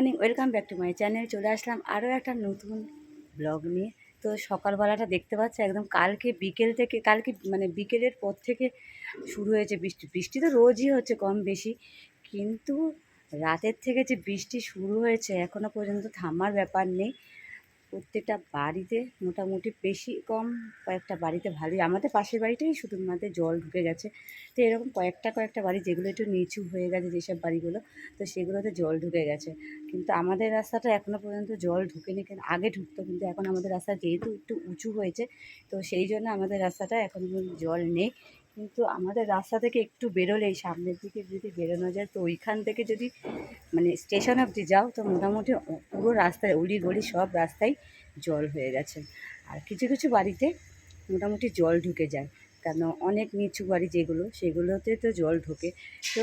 Morning welcome back to my channel চলে আসলাম আরও একটা নতুন ব্লগ নিয়ে। তো সকালবেলাটা দেখতে পাচ্ছি, একদম কালকে বিকেল থেকে, কালকে মানে বিকেলের পর থেকে শুরু হয়েছে বৃষ্টি। বৃষ্টি তো রোজই হচ্ছে কম বেশি, কিন্তু রাতের থেকে যে বৃষ্টি শুরু হয়েছে এখনও পর্যন্ত থামার ব্যাপার নেই। প্রত্যেকটা বাড়িতে মোটামুটি বেশি কম কয়েকটা বাড়িতে ভালোই। আমাদের পাশের বাড়িটাই শুধুমাত্র জল ঢুকে গেছে। তো এরকম কয়েকটা কয়েকটা বাড়ি যেগুলো একটু নিচু হয়ে গেছে যেসব বাড়িগুলো, তো সেগুলোতে জল ঢুকে গেছে। কিন্তু আমাদের রাস্তাটা এখনও পর্যন্ত জল ঢুকেনি কেন, আগে ঢুকতো, কিন্তু এখন আমাদের রাস্তা যেহেতু একটু উঁচু হয়েছে, তো সেই জন্য আমাদের রাস্তাটা পর্যন্ত জল নেই। কিন্তু আমাদের রাস্তা থেকে একটু বেরোলেই, সামনের দিকে যদি বেরোনো যায়, তো ওইখান থেকে যদি মানে স্টেশন অবধি যাও, তো মোটামুটি পুরো রাস্তায় অলি গলি সব রাস্তায় জল হয়ে গেছে। আর কিছু কিছু বাড়িতে মোটামুটি জল ঢুকে যায়। কেন অনেক নিচু বাড়ি যেগুলো, সেগুলোতে তো জল ঢোকে। তো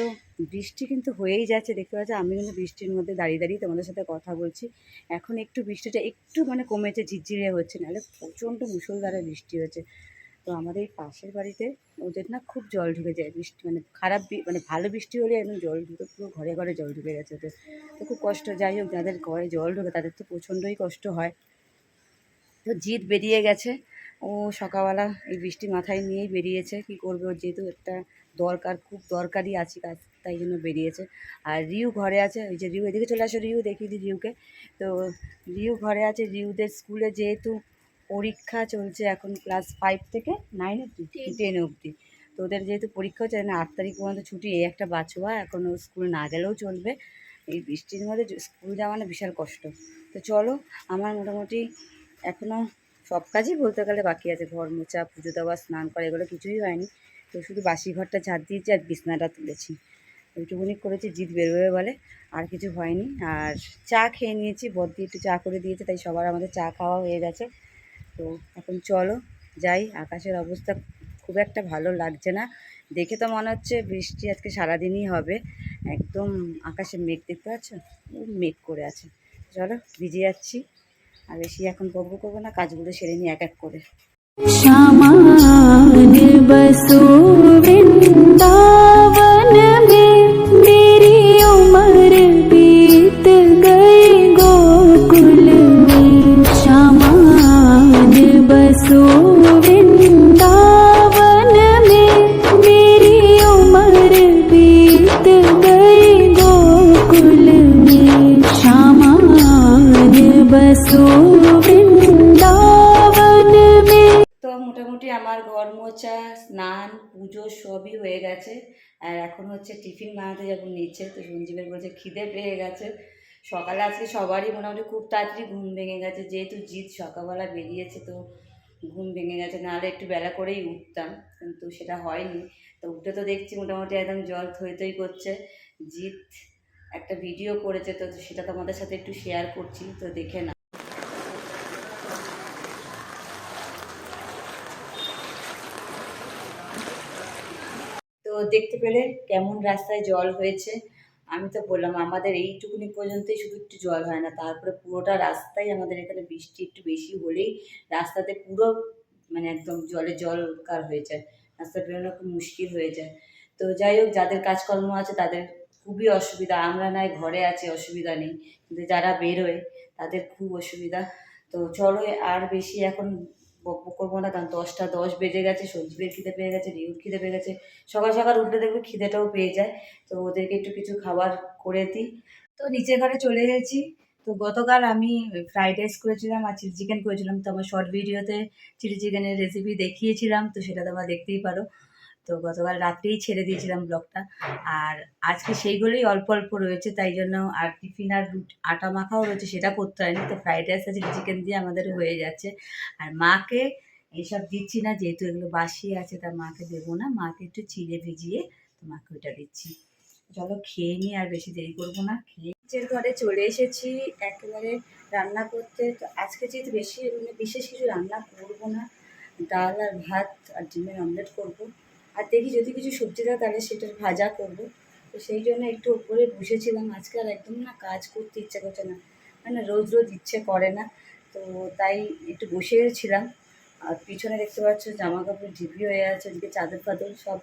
বৃষ্টি কিন্তু হয়েই যাচ্ছে, দেখতে পাচ্ছি? আমি কিন্তু বৃষ্টির মধ্যে দাঁড়িয়ে দাঁড়িয়ে তোমাদের সাথে কথা বলছি। এখন একটু বৃষ্টিটা একটু মানে কমেছে, ঝিরঝিরে হচ্ছে, নাহলে প্রচণ্ড মুষলধারে বৃষ্টি হচ্ছে। তো আমাদের এই পাশের বাড়িতে ওদের না খুব জল ঢুকে যায়, বৃষ্টি মানে খারাপ মানে ভালো বৃষ্টি হলে একদম জল ঢুকে, পুরো ঘরে ঘরে জল ঢুকে গেছে ওদের। তো খুব কষ্ট, যাই হোক যাদের ঘরে জল ঢুকে তাদের তো প্রচণ্ডই কষ্ট হয়। তো জিৎ বেরিয়ে গেছে, ও সকালবেলা এই বৃষ্টি মাথায় নিয়েই বেরিয়েছে, কি করবে ওর যেহেতু একটা দরকার, খুব দরকারই আছে কাজ তাই জন্য বেরিয়েছে। আর রিউ ঘরে আছে, ওই যে রিউ, এদিকে চলে আসো রিউ দেখিয়ে দিই রিউকে। তো রিউ ঘরে আছে, রিউদের স্কুলে যেহেতু পরীক্ষা চলছে এখন ক্লাস ফাইভ থেকে নাইন অব্দি টেন অবধি। তো ওদের যেহেতু পরীক্ষা হচ্ছে না আট তারিখ পর্যন্ত ছুটি এই একটা বাচ্চা এখন ও স্কুল না গেলেও চলবে। এই বৃষ্টির মধ্যে স্কুল যাওয়া না বিশাল কষ্ট। তো চলো আমার মোটামুটি এখনও সব কাজই বলতে গেলে বাকি আছে। ঘর মোছা পুজো দেওয়া স্নান করা এগুলো কিছুই হয়নি। তো শুধু বাসি ঘরটা ঝাড় দিয়েছি আর বিছনাটা তুলেছি। ওইটুকুনি করেছি জিত বেরোবে বলে আর কিছু হয়নি। আর চা খেয়ে নিয়েছি বদ্দি একটু চা করে দিয়েছে তাই সবার আমাদের চা খাওয়া হয়ে গেছে। তো এখন চলো যাই। আকাশের অবস্থা খুব একটা ভালো লাগছে না। দেখে তো মনে হচ্ছে বৃষ্টি আজকে সারাদিনই হবে। একদম আকাশে মেঘ দেখতে পাচ্ছ? মেঘ করে আছে। চলো ভিজে যাচ্ছি। আর বেশি এখন গর্ব করব না, কাজগুলো সেরে নিই এক এক করে। শ্যামা আমার ঘর মোছা, স্নান, পুজো সবই হয়ে গেছে। আর এখন হচ্ছে টিফিন বানাতে যাব নিচে, তো সঞ্জীবের বলছে খিদে পেয়ে গেছে। সকালে আজকে সবারই মোটামুটি খুব তাড়াতাড়ি ঘুম ভেঙে গেছে, যেহেতু জিৎ সকালবেলা বেরিয়েছে তো ঘুম ভেঙে গেছে, নাহলে একটু বেলা করেই উঠতাম, কিন্তু সেটা হয়নি। তো উঠে তো দেখছি মোটামুটি একদম জল থই থই করছে। জিৎ একটা ভিডিও করেছে, তো সেটা তোমাদের সাথে একটু শেয়ার করছি, তো দেখে না তো দেখতে পেলে কেমন রাস্তায় জল হয়েছে, আমি তো বললাম, আমাদের এইটুকুনি পর্যন্তই শুধু একটু জল হয় না, তারপরে পুরোটা রাস্তায় আমাদের এখানে বৃষ্টি একটু বেশি হলেই রাস্তাতে পুরো মানে একদম জলে জলকার হয়ে যায়, রাস্তা বেরোনো খুব মুশকিল হয়ে যায়। তো যাই হোক, যাদের কাজকর্ম আছে তাদের খুবই অসুবিধা, আমরা নয় ঘরে আছি, অসুবিধা নেই, কিন্তু যারা বেরোয় তাদের খুব অসুবিধা। তো চলো, আর বেশি এখন করব না, কারণ দশটা, দশ বেজে গেছে, সঞ্জীবের খিদে পেয়ে গেছে, রিউর খিদে পেয়ে গেছে। সকাল সকাল উঠলে দেখবে খিদেটাও পেয়ে যায়। তো ওদেরকে একটু কিছু খাবার করে দিই। তো নিচের ঘরে চলে গেছি তো গতকাল আমি ফ্রাইড রাইস করেছিলাম আর চিলি চিকেন করেছিলাম। তো আমার শর্ট ভিডিওতে চিলি চিকেনের রেসিপি দেখিয়েছিলাম। তো সেটা তোমরা দেখতেই পারো। তো গতকাল রাত্রেই ছেড়ে দিয়েছিলাম ব্লগটা। আর আজকে সেইগুলোই অল্প অল্প রয়েছে, তাই জন্য আর টিফিন আর আটা মাখাও রয়েছে, সেটা করতে হয়নি তো ফ্রাইড রাইস আছে চিকেন দিয়ে আমাদের হয়ে যাচ্ছে। আর মাকে এইসব দিচ্ছি না, যেহেতু এগুলো বাসি আছে, তা মাকে দেবো না। মাকে একটু চিড়ে ভিজিয়ে তো মাকে ওইটা দিচ্ছি। চলো খেয়ে নিই, আর বেশি দেরি করব না। খেয়ে নিচের ঘরে চলে এসেছি, একেবারে রান্না করতে। তো আজকে যেহেতু বেশি মানে বিশেষ কিছু রান্না করব না, ডাল আর ভাত আর ডিমের অমলেট করব। আর দেখি যদি কিছু সবজি দেয় তাহলে সেটার ভাজা করব। তো সেই জন্য একটু উপরে বসেছিলাম আজকে আর একদম না কাজ করতে ইচ্ছে করছে না। মানে রোজ রোজ ইচ্ছে করে না। তো তাই একটু বসেছিলাম। আর পিছনে দেখতে পাচ্ছ জামা কাপড় ঢিপি হয়ে আছে, ওদিকে চাদর ফাদর সব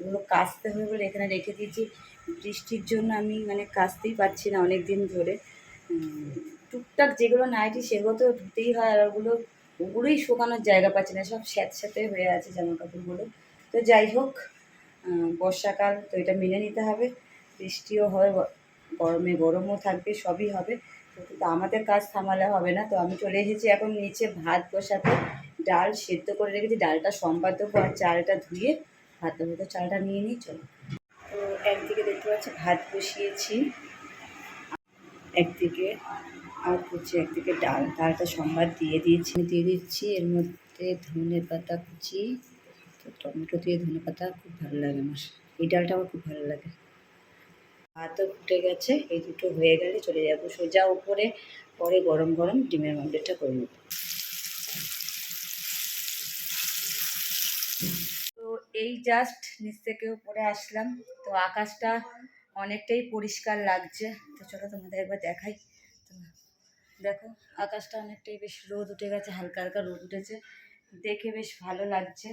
ওগুলো কাচতে হবে বলে এখানে রেখে দিয়েছি। বৃষ্টির জন্য আমি মানে কাচতেই পারছি না অনেক দিন ধরে টুকটাক যেগুলো নাইটি সেগুলো তো ধুতেই হয় আর ওগুলো, ওগুলোই শুকানোর জায়গা পাচ্ছি না। সব স্যাঁতস্যাঁতে হয়ে আছে জামা কাপড়গুলো তো যাই হোক বর্ষাকাল তো এটা মেনে নিতে হবে। বৃষ্টিও হয় গরমে গরমও থাকবে, সবই হবে। কিন্তু আমাদের কাজ থামালে হবে না। তো আমি চলে এসেছি এখন নিচে ভাত বসাতে। ডাল সেদ্ধ করে রেখেছি। ডালটা সম্বাদ দেবো আর চালটা ধুয়ে ভাত দেবো। তো চালটা নিয়ে নিই, চলো। তো একদিকে দেখতে পাচ্ছি ভাত বসিয়েছি। একদিকে আর কুচি একদিকে ডাল। ডালটা সম্বাদ দিয়ে দিয়েছি। দিয়ে দিচ্ছি, এর মধ্যে ধনে পাতা কুচি। তো টমেটো দিয়ে ধনে পাতা খুব ভালো লাগে আমার। এই ডালটা আমার খুব ভালো লাগে। ভাতও ফুটে গেছে, এই দুটো হয়ে গেলে চলে যাব সোজা উপরে। পরে গরম গরম ডিমের মন্ডেরটা করে নেব। তো এই জাস্ট নিচ থেকে উপরে আসলাম। তো আকাশটা অনেকটাই পরিষ্কার লাগছে। তো চলো তোমাদের একবার দেখাই। দেখো, আকাশটা অনেকটাই বেশ রোদ উঠে গেছে, হালকা হালকা রোদ উঠেছে। দেখে বেশ ভালো লাগছে।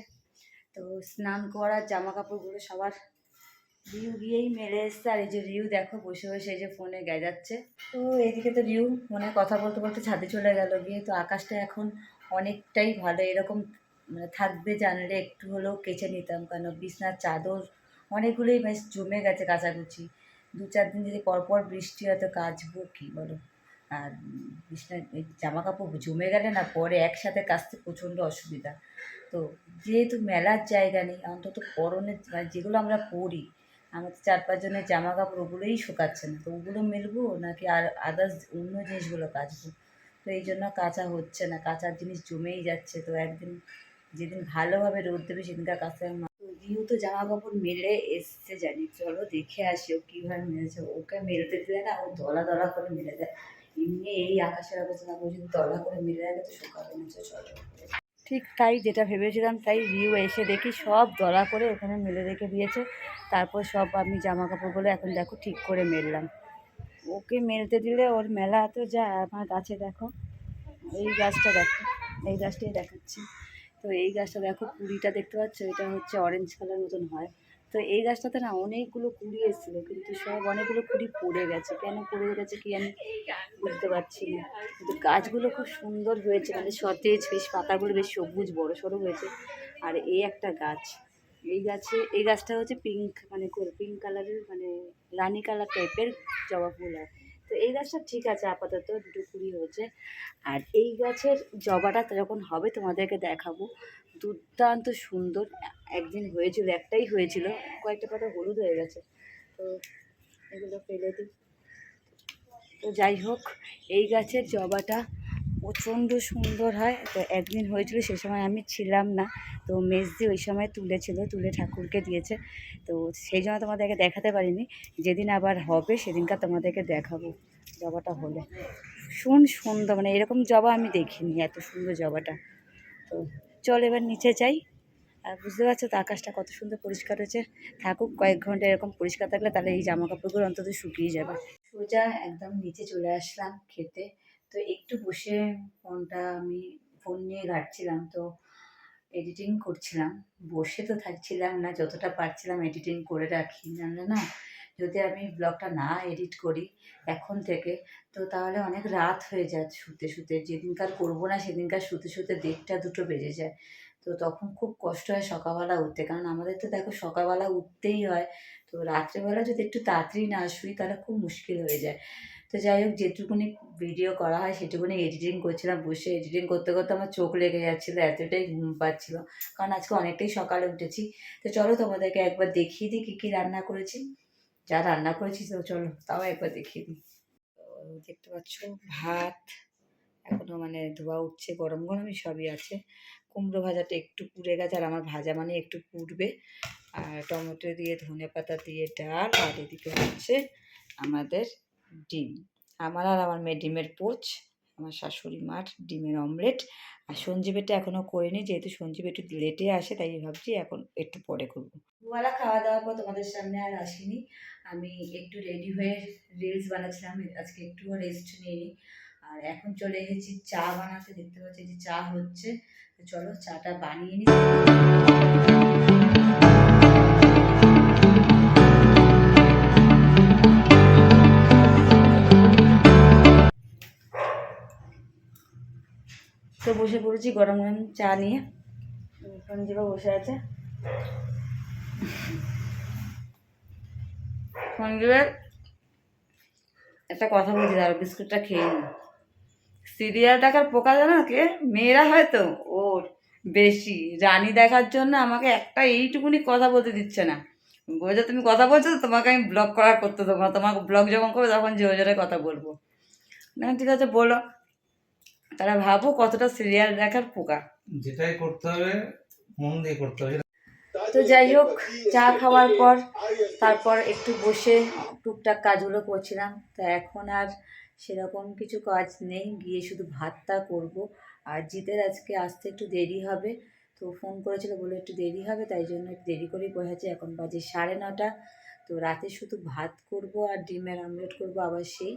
তো স্নান করার জামা কাপড়গুলো সবার রিউ গিয়েই মেরে এসছে। আর এই যে রিউ দেখো, বসে বসে এই যে ফোনে গেজাচ্ছে তো এদিকে তো রিউ ফোনে কথা বলতে বলতে ছাদে চলে গেল গিয়ে। তো আকাশটা এখন অনেকটাই ভালো, এরকম মানে থাকবে জানলে একটু হলেও কেচে নিতাম। কেন বিছনার চাদর অনেকগুলোই বেশ জমে গেছে কাচাকুচি। দু চার দিন যদি পরপর বৃষ্টি হয় তো কাচবো কী বলো? আর বিছনার জামা কাপড় জমে গেলে না পরে একসাথে কাচতে প্রচণ্ড অসুবিধা। তো যেহেতু মেলার জায়গা নেই, অন্তত পরনের মানে যেগুলো আমরা পরি, আমাদের চার পাঁচজনের জামা কাপড় ওগুলোই শুকাচ্ছে না। তো ওগুলো মেলবো নাকি আর আদার্স অন্য জিনিসগুলো কাচবো? তো এই জন্য কাচা হচ্ছে না, কাচার জিনিস জমেই যাচ্ছে। তো একদিন, যেদিন ভালোভাবে রোদ দেবে সেদিনকার কাছে রিউ তো জামা কাপড় মেলে এসছে জানি, চলো দেখে আসি ও কীভাবে মেলেছে। ওকে মেলতে দিলে না, ও দলা দলা করে মেলে দেয়। এমনি এই আকাশের আলোচনা করে যদি দলা করে মেলে রাখে তো শুকাবে না চলো। ঠিক তাই যেটা ভেবেছিলাম তাই রিউ এসে দেখি সব দলা করে ওখানে মেলে রেখে দিয়েছে। তারপর সব আমি জামা কাপড়গুলো এখন দেখো ঠিক করে মেললাম। ওকে মেলতে দিলে ওর মেলা তো যা, আমার গাছে দেখো। এই গাছটা দেখো, এই গাছটাই দেখাচ্ছি। তো এই গাছটা দেখো, কুড়িটা দেখতে পাচ্ছ, এটা হচ্ছে অরেঞ্জ কালার মতন হয়। তো এই গাছটাতে না অনেকগুলো কুড়ি এসেছিল, কিন্তু সব অনেকগুলো কুড়ি পড়ে গেছে। কেন পড়ে গেছে কি আমি বুঝতে পারছি না। কিন্তু গাছগুলো খুব সুন্দর হয়েছে মানে সতেজ বেশ, পাতাগুলো বেশ সবুজ, বড় সড়ো হয়েছে। আর এই একটা গাছ, এই গাছে, এই গাছটা হচ্ছে পিঙ্ক মানে পিঙ্ক কালারের মানে রানী কালার টাইপের জবা ফুল হয় তো এই গাছটা ঠিক আছে, আপাতত দুটো কুড়ি হয়েছে। আর এই গাছের জবাটা যখন হবে, তোমাদেরকে দেখাবো। দুর্দান্ত সুন্দর, একদিন হয়েছিল, একটাই হয়েছিল। কয়েকটা পাতা হলুদ হয়ে গেছে। তো এগুলো ফেলে দিই। তো যাই হোক, এই গাছের জবাটা প্রচণ্ড সুন্দর হয়। তো একদিন হয়েছিল সে সময় আমি ছিলাম না। তো মেজদি ওই সময় তুলেছিল, তুলে ঠাকুরকে দিয়েছে। তো সেই জন্য তোমাদেরকে দেখাতে পারিনি। যেদিন আবার হবে সেদিনকার তোমাদেরকে দেখাবো জবাটা হলে। শুন সুন্দর মানে এরকম জবা আমি দেখিনি, এত সুন্দর জবাটা। তো চল এবার নিচে যাই। আর বুঝতে পারছ তো আকাশটা কত সুন্দর পরিষ্কার হয়েছে। থাকুক কয়েক ঘণ্টা এরকম পরিষ্কার থাকলে তাহলে এই জামা কাপড়গুলো অন্তত শুকিয়ে যাবে। সোজা একদম নিচে চলে আসলাম খেতে। তো একটু বসে ফোনটা আমি, ফোন নিয়ে ঘাটছিলাম তো এডিটিং করছিলাম। বসে তো থাকছিলাম না, যতটা পারছিলাম এডিটিং করে রাখি, জানলে না? যদি আমি ব্লগটা না এডিট করি এখন থেকে, তো তাহলে অনেক রাত হয়ে যায় শুতে শুতে। যেদিনকার করব না, সেদিনকার শুতে শুতে দেড়টা দুটো বেজে যায়। তো তখন খুব কষ্ট হয় সকালবেলা উঠতে। কারণ আমাদের তো দেখো সকালবেলা উঠতেই হয়। তো রাত্রেবেলা যদি একটু তাড়াতাড়ি না শুই, তাহলে খুব মুশকিল হয়ে যায়। তো যাই হোক, যেটুকুনি ভিডিও করা হয় সেটুকুনি এডিটিং করছিলাম। বসে এডিটিং করতে করতে আমার চোখ লেগে যাচ্ছিল, এতটাই ঘুম পাচ্ছিলো। কারণ আজকে অনেকটাই সকালে উঠেছি। তো চলো তোমাদেরকে একবার দেখিয়ে দিই কী কী রান্না করেছি। যা রান্না করেছি, তো চলো তাও একবার দেখিয়ে দিই। দেখতে পাচ্ছ, ভাত এখনও মানে ধোয়া উঠছে, গরম গরমই সবই আছে। কুমড়ো ভাজাটা একটু পুড়ে গেছে আর আমার ভাজা মানে একটু পুড়বে। আর টমেটো দিয়ে ধনে পাতা দিয়ে, ডাল, আর এদিকে হচ্ছে আমাদের ডিম। আমার আর আমার মেয়ে ডিমের পোচ, আমার শাশুড়ি মার ডিমের অমলেট। আর সঞ্জীবেটা এখনও করিনি, যেহেতু সঞ্জীব একটু লেটে আসে, তাই ভাবছি এখন একটু পরে করব। দুবেলা খাওয়া দাওয়ার পর তোমাদের সামনে আর আসিনি। আমি একটু রেডি হয়ে রিলস বানাচ্ছিলাম, আজকে একটুও রেস্ট নিইনি। আর এখন চলে এসেছি, চা বানাতে, দেখতে পাচ্ছি যে চা হচ্ছে। চলো, চাটা বানিয়ে নিই। বসে পড়েছি, গরম গরম চা নিয়ে। সঞ্জীবা বসে আছে। সঞ্জীবের একটা কথা বলছি দাঁড়া বিস্কুটটা খেয়ে নি। সিরিয়াল দেখার পোকা জানো কে? মেয়েরা হয়তো, ওর বেশি। রানী দেখার জন্য আমাকে একটা এইটুকুনি কথা বলতে দিচ্ছে না। বলছে, তুমি কথা বলছো তোমাকে আমি ব্লগ করার করতে দেবো তোমাকে ব্লগ যখন করবে, তখন জোরে জোরে কথা বলব। না, ঠিক আছে, বলো। তারা ভাবো কতটা সিরিয়াল দেখার পোকা। যেটাই করতে হবে মন দিয়ে করতে হবে। তো যাই হোক চা খাওয়ার পর তারপর একটু বসে টুকটাক কাজগুলো করছিলাম। তো এখন আর সেরকম কিছু কাজ নেই গিয়ে শুধু ভাতটা করব। আর জিতের আজকে আসতে একটু দেরি হবে তো ফোন করেছিল বলে একটু দেরি হবে তাই জন্য একটু দেরি করেই বসেছে এখন বাজে সাড়ে নটা তো রাতে শুধু ভাত করব আর ডিমের আমলেট করব আবার সেই।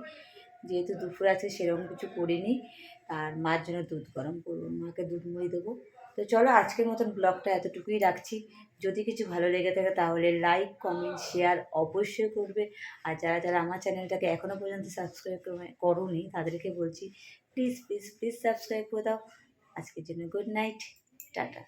যেহেতু দুপুর আছে সেরকম কিছু করিনি আর মার জন্য দুধ গরম করব, মাকে দুধ মুড়ি দেবো। তো চলো আজকের মতন ব্লগটা এতটুকুই রাখছি। যদি কিছু ভালো লেগে থাকে তাহলে লাইক কমেন্ট শেয়ার অবশ্যই করবে। আর যারা যারা আমার চ্যানেলটাকে এখনও পর্যন্ত সাবস্ক্রাইব করোনি, তাদেরকে বলছি প্লিজ প্লিজ প্লিজ সাবস্ক্রাইব করে দাও। আজকের জন্য গুড নাইট টাটা।